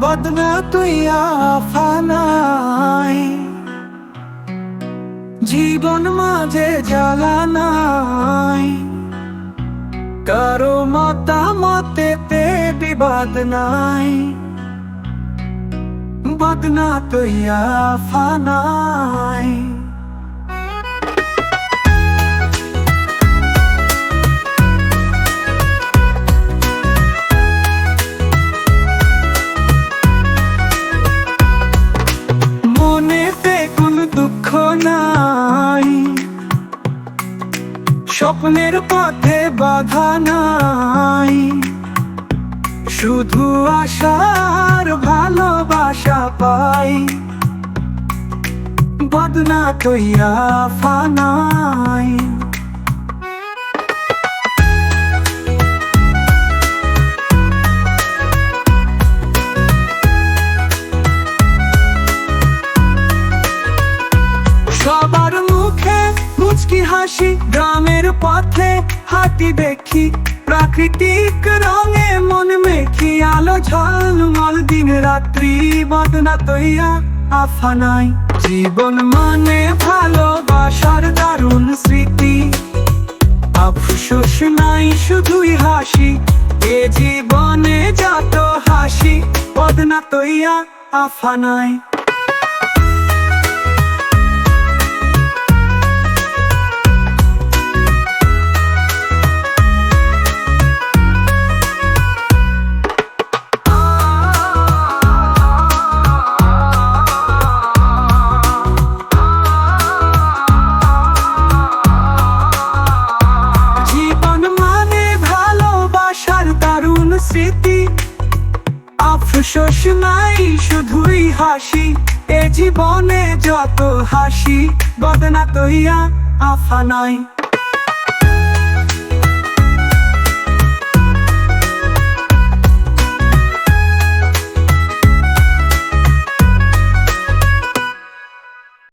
বদনা তুই আফানাই। জীবন মাঝে জ্বালানাই। কারও মতামতে তে বিবাদ নাই। বদনা তুই আফানাই। নাই। স্বপ্নের পথে বাধা নাই। শুধু আশার ভালোবাসা পাই। বদনা তৈয়া ফানাই। হাসি গ্রামের পথে হাঁটি দেখি। প্রাকৃতিক রঙে মন মেখি, আলো ঝলমল দিন রাত্রি বদনা তৈয়া আফানাই। জীবন মানে ভালোবাসার দারুণ স্মৃতি। আফসোস নাই শুধুই হাসি, এ জীবনে যত হাসি, বদনা তৈয়া আফানাই। স্মৃতি। আফসোস নাই শুধুই হাসি। এ জীবনে যত হাসি বদনা তৈয়া আফা নাই